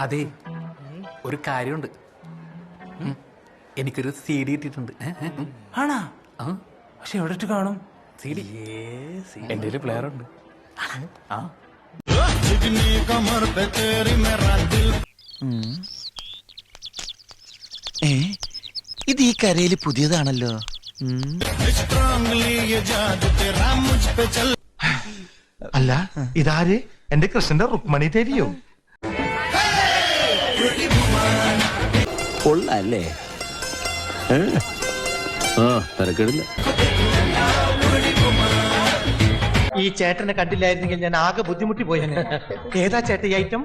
അതെ ഒരു കാര്യമുണ്ട്. എനിക്കൊരു സി ഡി ഇട്ടിട്ടുണ്ട്. ആണാ? ആ. പക്ഷെ എവിടെ ഇട്ട് കാണും? സി ഡി. എന്റെ ഒരു പ്ലെയർ ഉണ്ട്. ആ. ഏ ഇത് ഈ കരയിൽ പുതിയതാണല്ലോ. അല്ല ഇതാര്? എന്റെ കൃഷ്ണന്റെ റുക്മണി ദേവിയോ? കൊള്ളല്ലേ? ആ തരക്കേടില്ല. ഈ ചേട്ടനെ കണ്ടില്ലായിരുന്നെങ്കിൽ ഞാൻ ആകെ ബുദ്ധിമുട്ടി പോയേനെ. ഏതാ ചേട്ട ഈ ഐറ്റം?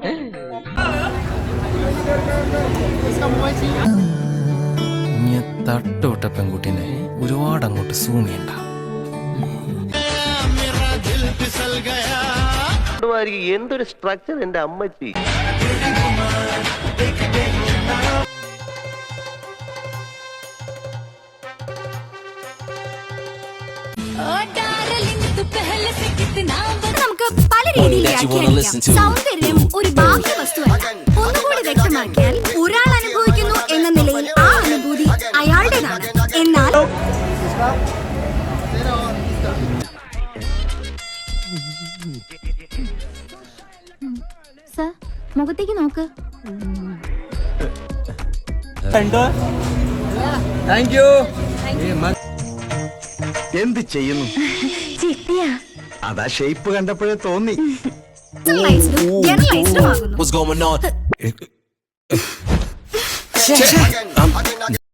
തട്ടോട്ട പെൺകുട്ടിനെ ഒരുപാട് അങ്ങോട്ട് സൂമിയുണ്ടാ എന്തൊരു സ്ട്രക്ചർ എന്റെ അമ്മച്ചി? നമുക്ക് പല രീതിയിൽ സൗന്ദര്യം ഒരു ബാഹ്യ വസ്തുവല്ല. ഒന്നുകൂടി വ്യക്തമാക്കിയാൽ ഒരാൾ അനുഭവിക്കുന്നു എന്ന നിലയിൽ ആ അനുഭൂതി അയാളുടേതാണ്. എന്നാൽ മുഖത്തേക്ക് നോക്ക്. എന്ത് ചെയ്യുന്നു? ചിട്ടിയാ. അതാ ഷേപ്പ് കണ്ടപ്പോഴേ തോന്നി. What's going on?